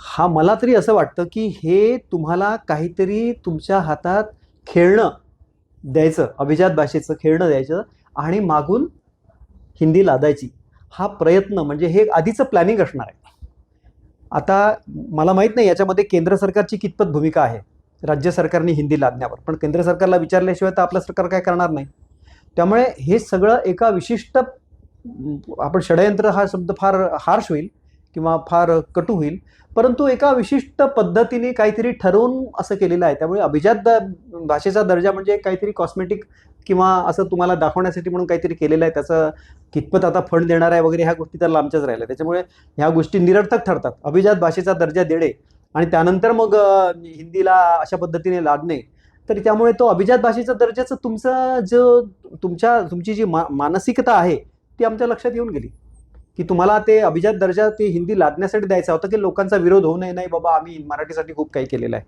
हा मला तरी असं वाटतं की हे तुम्हाला काहीतरी तुमच्या हातात खेळणं द्यायचं अभिजात भाषेचं खेळणं द्यायचं आणि मागून हिंदी लादायची. हा प्रयत्न म्हणजे हे आधीचं प्लॅनिंग असणार आहे. आता मला माहीत नाही याच्यामध्ये केंद्र सरकारची कितपत भूमिका आहे. राज्य सरकारने हिंदी लादण्यावर. पण केंद्र सरकारला विचारल्याशिवाय तर आपलं सरकार काय करणार नाही. त्यामुळे हे सगळं एका विशिष्ट आपण षडयंत्र हा शब्द फार हार्श होईल. किंवा फार कटू होईल. परंतु एका विशिष्ट पद्धतीने काहीतरी ठरवून असं केलेलं आहे. त्यामुळे अभिजात द- भाषेचा दर्जा म्हणजे काहीतरी कॉस्मेटिक किंवा असं तुम्हाला दाखवण्यासाठी म्हणून काहीतरी केलेलं आहे. त्याचं कितपत आता फंड देणार आहे वगैरे ह्या गोष्टी तर लांबच्याच राहिल्या. त्याच्यामुळे ह्या गोष्टी निरर्थक ठरतात. अभिजात भाषेचा दर्जा देणे आणि त्यानंतर मग हिंदीला अशा पद्धतीने लादणे. तर त्यामुळे तो अभिजात भाषेचा दर्जाचं तुमचं जो तुमच्या तुमची जी मा मानसिकता आहे ती आमच्या लक्षात येऊन गेली. की तुम्हाला ते अभिजात दर्जा ते हिंदी लादण्यासाठी द्यायचा होता की लोकांचा विरोध होऊ नये नाही बाबा आम्ही मराठीसाठी खूप काही केलेलं आहे.